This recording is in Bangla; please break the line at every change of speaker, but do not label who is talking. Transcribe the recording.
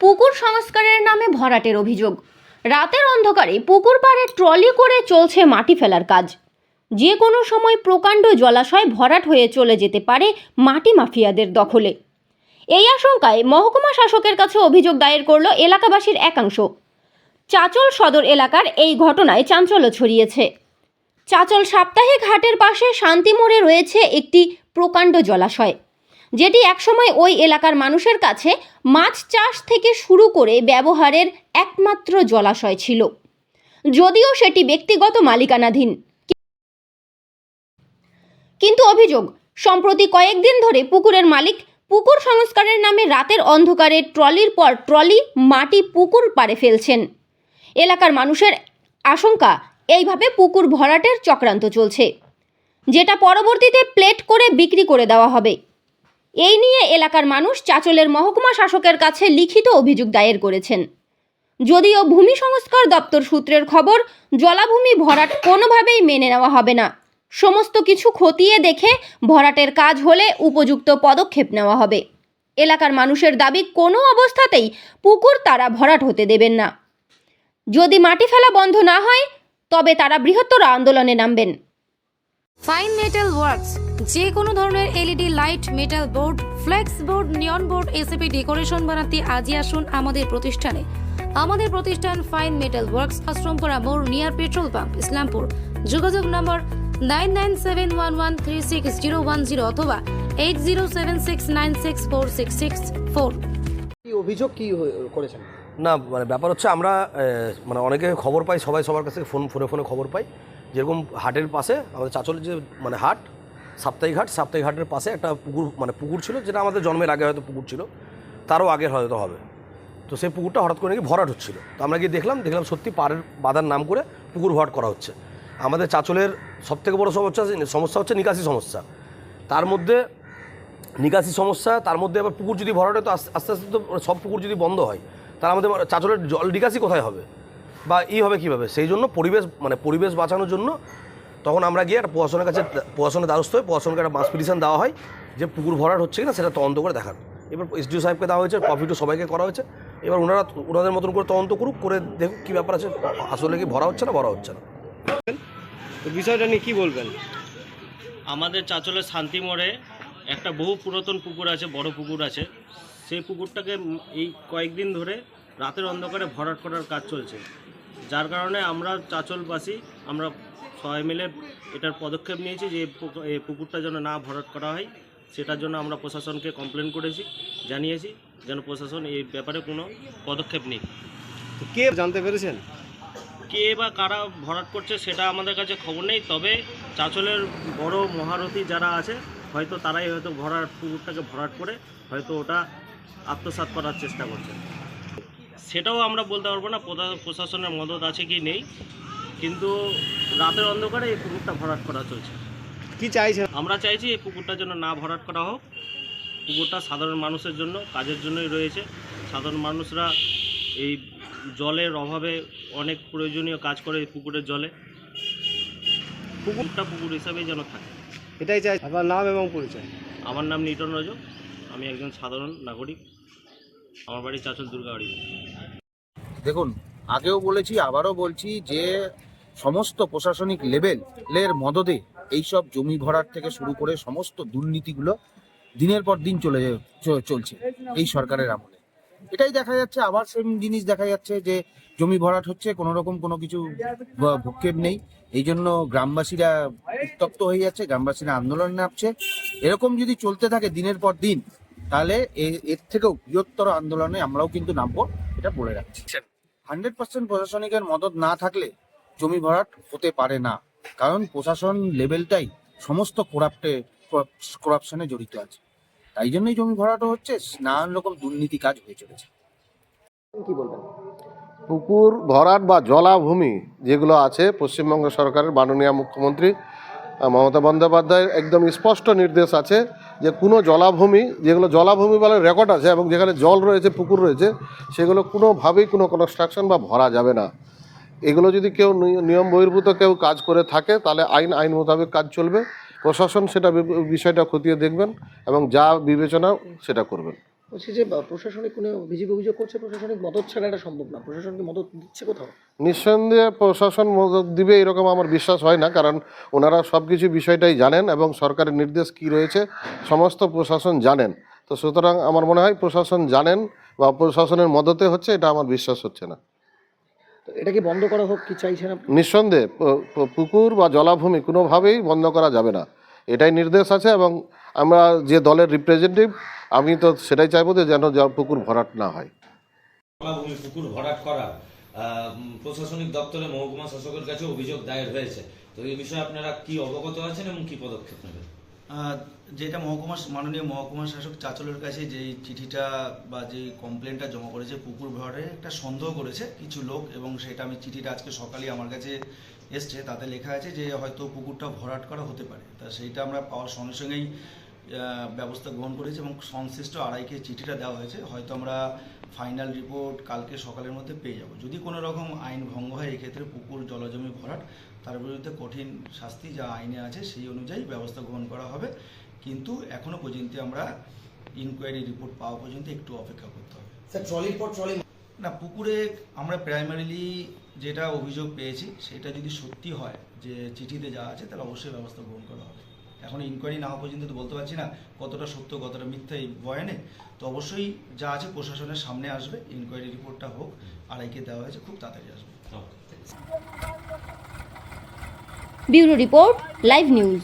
পুকুর সংস্কারের নামে ভরাটের অভিযোগ। রাতের অন্ধকারে পুকুর পাড়ে ট্রলি করে চলছে মাটি ফেলার কাজ। যে কোনো সময় প্রকাণ্ড জলাশয় ভরাট হয়ে চলে যেতে পারে মাটি মাফিয়াদের দখলে। এই আশঙ্কায় মহকুমা শাসকের কাছে অভিযোগ দায়ের করল এলাকাবাসীর একাংশ। চাচল সদর এলাকার এই ঘটনায় চাঞ্চল্য ছড়িয়েছে। চাচল সাপ্তাহিক হাটের পাশে শান্তিমোড়ে রয়েছে একটি প্রকাণ্ড জলাশয়। যেটি একসময় ওই এলাকার মানুষের কাছে মাছ চাষ থেকে শুরু করে ব্যবহারের একমাত্র জলাশয় ছিল। যদিও সেটি ব্যক্তিগত মালিকানাধীন। কিন্তু অভিযোগ, সম্প্রতি কয়েকদিন ধরে পুকুরের মালিক পুকুর সংস্কারের নামে রাতের অন্ধকারে ট্রলির পর ট্রলি মাটি পুকুর পাড়ে ফেলছেন। এলাকার মানুষের আশঙ্কা, এইভাবে পুকুর ভরাটের চক্রান্ত চলছে। যেটা পরবর্তীতে প্লেট করে বিক্রি করে দেওয়া হবে। এই নিয়ে এলাকার মানুষ চাচলের মহকুমা শাসকের কাছে লিখিত অভিযোগ দায়ের করেছেন। যদিও ভূমি সংস্কার দপ্তর সূত্রের খবর, জলাভূমি ভরাট কোনোভাবেই মেনে নেওয়া হবে না। সমস্ত কিছু খতিয়ে দেখে ভরাটের কাজ হলে উপযুক্ত পদক্ষেপ নেওয়া হবে। এলাকার মানুষের দাবি, কোনো অবস্থাতেই পুকুর তারা ভরাট হতে দেবেন না। যদি মাটি ফেলা বন্ধ না হয়, তবে তারা বৃহত্তর আন্দোলনে নামবেন।
ফাইন মেটাল ওয়ার্কস যে কোনো ধরনের LED light metal board flex board neon board ACP decoration বানাতে আজই আসুন আমাদের প্রতিষ্ঠানে। আমাদের প্রতিষ্ঠান ফাইন মেটাল ওয়ার্কস আশ্রমপুরা মোড় নিয়ার পেট্রোল পাম্প ইসলামপুর। যোগাযোগ number nine nine seven one one three six zero one zero অথবা eight zero seven six nine six four six six four
কি অভিযোগ কি হয়ে- করেছেন?
না মানে ব্যাপার হচ্ছে আমরা আহ, মানে অনেকে খবর পাই সবাই সবার কাছ থেকে ফোন ফোনে ফোনে খবর পাই। যেরকম হাটের পাশে, আমাদের চাচলের যে মানে হাট, সাপ্তাহিক হাট, সাপ্তাহিক হাটের পাশে একটা পুকুর মানে পুকুর ছিল, যেটা আমাদের জন্মের আগে হয়তো পুকুর ছিল, তারও আগে হয়তো হবে। তো সেই পুকুরটা হঠাৎ করে নাকি ভরাট হচ্ছিল। তো আমরা গিয়ে দেখলাম দেখলাম সত্যি পাড়ের, বাঁধার নাম করে পুকুর ভরাট করা হচ্ছে। আমাদের চাচলের সবথেকে বড় সমস্যা সমস্যা হচ্ছে নিকাশি সমস্যা। তার মধ্যে নিকাশি সমস্যা, তার মধ্যে আবার পুকুর যদি ভরাট হয়, তো আস্তে আস্তে তো সব পুকুর যদি বন্ধ হয় তাহলে আমাদের চাচলের জল নিকাশি কোথায় হবে? বা ই হবে কীভাবে? সেই জন্য পরিবেশ মানে পরিবেশ বাঁচানোর জন্য তখন আমরা গিয়ে একটা প্রশাসনের কাছে প্রশাসনের দ্বারস্থ হয়ে প্রশাসনকে একটা মাস পিটিশন দেওয়া হয় যে পুকুর ভরাট হচ্ছে কিনা সেটা তদন্ত করে দেখান। এবার এসডিও সাহেবকে দেওয়া হয়েছে প্রফিটও সবাইকে করা হয়েছে। এবার ওনারা ওনাদের মতন করে তদন্ত করুক করে দেখুক কী ব্যাপার আছে আসলে কি ভরা হচ্ছে না ভরা হচ্ছে না।
তো বিষয়টা নিয়ে কী বলবেন?
আমাদের চাঁচলের শান্তি মোড়ে একটা বহু পুরাতন পুকুর আছে বড় পুকুর আছে। সেই পুকুরটাকে এই কয়েকদিন ধরে রাতের অন্ধকারে ভরাট করার কাজ চলছে। যার কারণে আমরা চাঁচলবাসী আমরা সবাই মিলে এটার পদক্ষেপ নিয়েছি যে এই পুকুরটা যেন না ভরাট করা হয় সেটার জন্য আমরা প্রশাসনকে কমপ্লেন করেছি জানিয়েছি যেন প্রশাসন এই ব্যাপারে কোনো পদক্ষেপ
নেই কে জানতে পেরেছেন?
কে বা কারা ভরাট করছে সেটা আমাদের কাছে খবর নেই তবে চাঁচলের বড় মহারথী যারা আছে হয়তো তারাই হয়তো ভরাট পুকুরটাকে ভরাট করে হয়তো ওটা আত্মসাৎ করার চেষ্টা করছে। সেটাও আমরা বলতে পারব না প্রশা- প্রশাসনের মদত আছে কি নেই। কিন্তু রাতের অন্ধকারে এই পুকুরটা ভরাট করা চলছে।
কি চাইছেন?
আমরা চাইছি এই পুকুরটার যেন না ভরাট করা হোক। পুকুরটা সাধারণ মানুষের জন্য কাজের জন্যই রয়েছে। সাধারণ মানুষরা এই জলের অভাবে অনেক প্রয়োজনীয় কাজ করে এই পুকুরের জলে। পুকুরটা পুকুর হিসাবেই যেন থাকে।
এটাই চাই। আপনার নাম এবং পরিচয়।
আমার নাম নিটন রজক। আমি একজন সাধারণ নাগরিক। আমার বাড়ি চাচল
দেখুন, আগেও বলেছি, আবারও বলছি যে সমস্ত প্রশাসনিক লেভেলের মদদে এইসব জমি ভরাট থেকে শুরু করে সমস্ত দুর্নীতিগুলো দিনের পর দিন চলে চলছে এই সরকারের আমলে। এটাই দেখা যাচ্ছে, আবার সেম জিনিস দেখা যাচ্ছে যে জমি ভরাট হচ্ছে কোনো রকম কোনো কিছু ভূক্ষেপ নেই। এই জন্য গ্রামবাসীরা উত্তপ্ত হয়ে যাচ্ছে, গ্রামবাসীরা আন্দোলন নামছে। এরকম যদি চলতে থাকে দিনের পর দিন তাহলে এর থেকেও বৃহত্তর আন্দোলনে আমরাও কিন্তু নামবো এটা বলে রাখছি। হান্ড্রেড পার্সেন্ট প্রশাসনিকের মদত না থাকলে জমি ভরাট হতে পারে না কারণ প্রশাসন লেভেলটাই সমস্ত করাপ্টে করাপশনে জড়িত আছে। তাই জন্যই জমি ভরাটও হচ্ছে নানান রকম দুর্নীতি কাজ হয়ে চলেছে।
কি বলবেন?
পুকুর ভরাট বা জলাভূমি যেগুলো আছে পশ্চিমবঙ্গ সরকারের মাননীয় মুখ্যমন্ত্রী মমতা বন্দ্যোপাধ্যায়ের একদম স্পষ্ট নির্দেশ আছে যে কোনো জলাভূমি, যেগুলো জলাভূমি বলে রেকর্ড আছে এবং যেখানে জল রয়েছে, পুকুর রয়েছে, সেগুলো কোনোভাবেই কোনো কনস্ট্রাকশন বা ভরা যাবে না। এগুলো যদি কেউ নিয়ম বহির্ভূত কেউ কাজ করে থাকে, তাহলে আইন আইন মোতাবেক কাজ চলবে। প্রশাসন সেটা বিষয়টা খতিয়ে দেখবেন এবং যা বিবেচনা সেটা করবেন।
বলছি যে প্রশাসনিক কোনো বিজেপি অভিযোগ করছে প্রশাসনিক মদত ছাড়া এটা সম্ভব না। প্রশাসনকে মদত দিচ্ছে কোথাও?
নিঃসন্দেহে প্রশাসন মদত দিবে এরকম আমার বিশ্বাস হয় না কারণ ওনারা সব কিছু বিষয়টাই জানেন এবং সরকারের নির্দেশ কি রয়েছে সমস্ত প্রশাসন জানেন। তো সুতরাং আমার মনে হয় প্রশাসন জানেন বা প্রশাসনের মদতে হচ্ছে এটা আমার বিশ্বাস হচ্ছে না।
এটা কি বন্ধ করা হোক কি চাইছেন আপনি?
নিঃসন্দেহে পুকুর বা জলাভূমি কোনোভাবেই বন্ধ করা যাবে না। এটাই নির্দেশ আছে এবং আমরা যে দলের রিপ্রেজেন্টেটিভ আমি তো সেটাই চাইব যে যেন পুকুর ভরাট না হয়।
জলাভূমি পুকুর ভরাট করা প্রশাসনিক দপ্তরে মহকুমা শাসকের কাছে অভিযোগ দায়ের হয়েছে। তো এই বিষয়ে আপনারা কি অবগত আছেন এবং কি পদক্ষেপ নেবেন?
যেটা মহকুমা মাননীয় মহকুমা শাসক চাচলের কাছে যে চিঠিটা বা যে কমপ্লেনটা জমা করেছে পুকুর ভরে একটা সন্দেহ করেছে কিছু লোক এবং সেটা আমি চিঠিটা আজকে সকালে আমার কাছে এসছে। তাতে লেখা আছে যে হয়তো পুকুরটা ভরাট করা হতে পারে। তা সেইটা আমরা পাওয়ার সঙ্গে সঙ্গেই ব্যবস্থা গ্রহণ করেছি এবং সংশ্লিষ্ট আড়াইকে চিঠিটা দেওয়া হয়েছে। হয়তো আমরা ফাইনাল রিপোর্ট কালকে সকালের মধ্যে পেয়ে যাব। যদি কোনো রকম আইন ভঙ্গ হয় এক্ষেত্রে পুকুর জলজমি ভরাট তার বিরুদ্ধে কঠিন শাস্তি যা আইনে আছে সেই অনুযায়ী ব্যবস্থা গ্রহণ করা হবে। কিন্তু এখনও পর্যন্ত আমরা ইনকোয়ারি রিপোর্ট পাওয়া পর্যন্ত একটু অপেক্ষা করতে হবে।
স্যার ট্রলির পর ট্রলি
না পুকুরে আমরা প্রাইমারিলি যেটা অভিযোগ পেয়েছি সেটা যদি সত্যি হয় যে চিঠিতে যা আছে তাহলে অবশ্যই ব্যবস্থা গ্রহণ করা হবে। এখন ইনকোয়ারি না হওয়া পর্যন্ত তো বলতে পারছি না কতটা সত্য কতটা মিথ্যা এই বয়ানে। তো অবশ্যই যা আছে প্রশাসনের সামনে আসবে ইনকোয়ারি রিপোর্টটা হোক আড়াইকে দেওয়া হয়েছে খুব তাড়াতাড়ি আসবে।
Bureau report live news.